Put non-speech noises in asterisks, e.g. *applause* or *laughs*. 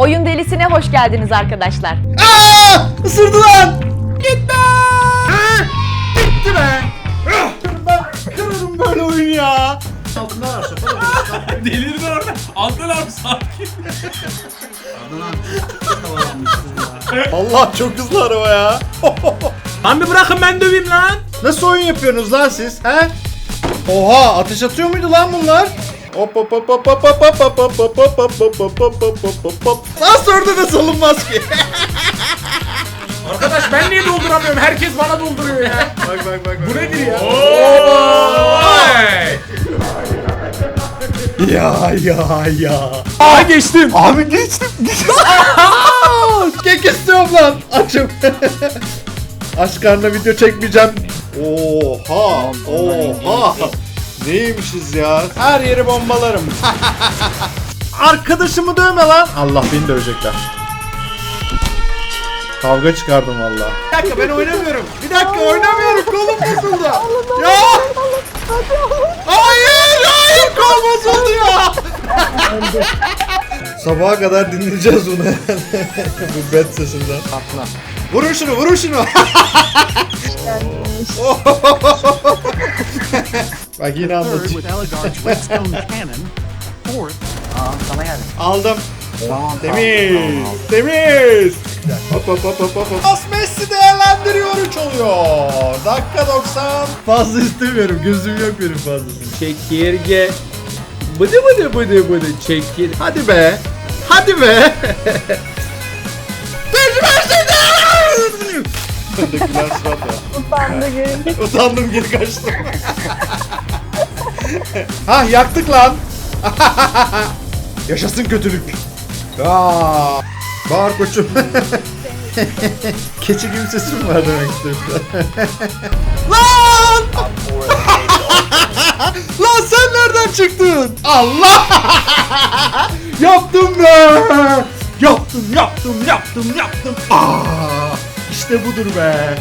Oyun delisine hoş geldiniz arkadaşlar. Aa! Isırdı lan! Gitti! Gitti be! Ben kırarım böyle oyun ya. Altından falan. *laughs* Delirdi orada. Adnan abi sakin. Allah çok hızlı araba ya. *laughs* Lan bir bırakın ben döveyim lan. Nasıl oyun yapıyorsunuz lan siz? He? Oha ateş atıyor muydu lan bunlar? Hop hop hop hop hop hop hop hop hop hop hop hop hop hop hop hop hop hop hop. Nasıl orada da salınmaz ki? Arkadaş ben niye dolduramıyorum? Herkes bana dolduruyor ya. bak bak bak. Bu nedir ya? Ya ya ya. Aa geçtim. Abi geçtim. Kek istiyorum lan. Açım. Aç karnına video çekmeyeceğim. Oha. Oha. Neymişiz ya? Her yeri bombalarım. *laughs* Arkadaşımı dövme lan. Allah beni dövecekler. Kavga çıkardım valla. Bir dakika ben oynamıyorum. Bir dakika oynamıyorum. Kolum *laughs* bozuldu. Ya. Hayır hayır kol bozuldu ya. *laughs* Sabaha kadar dinleyeceğiz bunu. Bu bet sesinden. Atla. Vurun şunu, vurun şunu. Bak yine Third anlatayım. with Eligard's Redstone *laughs* Cannon. Fourth, Aldım. Temiz. Temiz. Hop hop hop hop hop. As Messi değerlendiriyor 3 oluyor. Dakika 90. Fazla istemiyorum. Gözüm yok benim fazlasını. Çekirge. Bıdı bıdı bıdı bıdı çekir. Hadi be. Hadi be. Surat ya. Utandı görünce. Utandım geri kaçtım. *laughs* *laughs* ha yaktık lan. *laughs* Yaşasın kötülük. Aa, bağır koçum. *laughs* Keçi gibi sesim var demek lan! lan sen nereden çıktın? Allah! yaptım be! Yaptım, yaptım, yaptım, yaptım. Aa, işte budur be.